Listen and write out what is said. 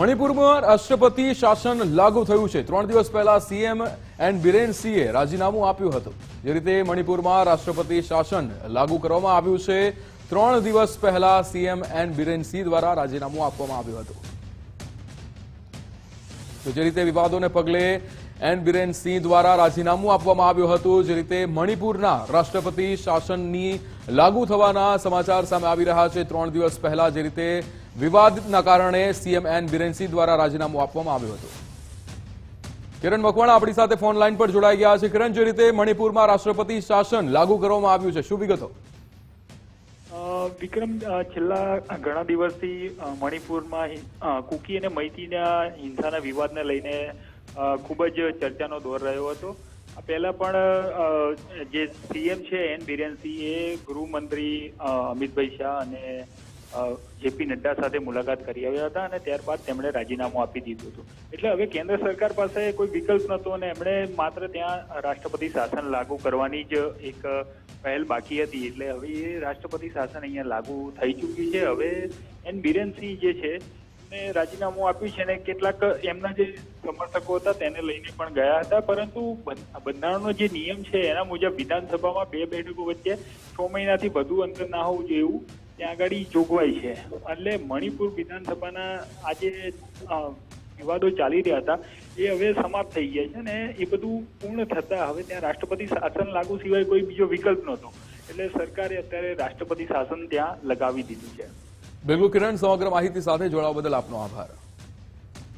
મણિપુરમાં રાષ્ટ્રપતિ શાસન લાગુ થયું છે. ત્રણ દિવસ પહેલા સીએમ એન બિરેન સિંહે રાજીનામું આપ્યું હતું. જે રીતે મણિપુરમાં રાષ્ટ્રપતિ શાસન લાગુ કરવામાં આવ્યું છે, ત્રણ દિવસ પહેલા સીએમ એન બિરેન સિંહ દ્વારા રાજીનામું આપવામાં આવ્યું હતું. તો જે રીતે વિવાદોને પગલે એન બિરેન સિંહ દ્વારા રાજીનામું આપવામાં આવ્યું હતું, જે રીતે મણિપુરના રાષ્ટ્રપતિ શાસનની લાગુ થવાના સમાચાર સામે આવી રહ્યા છે. ત્રણ દિવસ પહેલા જે રીતે વિવાદના કારણે સીએમ એન બિરેન સિંહ દ્વારા રાજીનામું આપવામાં આવ્યું હતું. કિરણ મકવાણા આપણી સાથે ફોન લાઈન પર જોડાઈ ગયા છે. કિરણ, જે રીતે મણિપુરમાં રાષ્ટ્રપતિ શાસન લાગુ કરવામાં આવ્યું છે, શું વિગતો? વિક્રમ છેલ્લા ઘણા દિવસથી મણિપુરમાં કુકી અને મૈતીના હિંસાના વિવાદને લઈને ખૂબ જ ચર્ચાનો દોર રહ્યો હતો. પહેલા પણ જે સીએમ છે એન બિરેનસિંહ એ ગૃહમંત્રી અમિતભાઈ શાહ અને જેપી નડ્ડા સાથે મુલાકાત કરી આવ્યા હતા અને ત્યારબાદ તેમણે રાજીનામું આપી દીધું હતું. એટલે હવે કેન્દ્ર સરકાર પાસે કોઈ વિકલ્પ નહોતો અને એમણે માત્ર ત્યાં રાષ્ટ્રપતિ શાસન લાગુ કરવાની જ એક પહેલ બાકી હતી. એટલે હવે એ રાષ્ટ્રપતિ શાસન અહીંયા લાગુ થઈ ચૂક્યું છે. હવે એન બિરેનસિંહ જે છે ને રાજીનામું આપ્યું છે અને કેટલાક એમના જે સમર્થકો હતા તેને લઈને પણ ગયા હતા. પરંતુ બંધ- બંધારણનો જે નિયમ છે, એના મુજબ વિધાનસભામાં બે બેઠકો વચ્ચે છ મહિનાથી વધુ અંતર ના હોવું જોઈએ એવું ત્યાં આગળ જોગવાઈ છે. એટલે મણિપુર વિધાનસભાના આજે વિવાદો ચાલી રહ્યા હતા. એ હવે સમાપ્ત થઈ ગયા છે ને એ બધું પૂર્ણ થતા હવે ત્યાં રાષ્ટ્રપતિ શાસન લાગુ સિવાય કોઈ બીજો વિકલ્પ નહોતો. એટલે સરકારે અત્યારે રાષ્ટ્રપતિ શાસન ત્યાં લગાવી દીધું છે. બિલકુલ કિરણ, સમગ્ર માહિતી સાથે જોડાવા બદલ આપનો આભાર.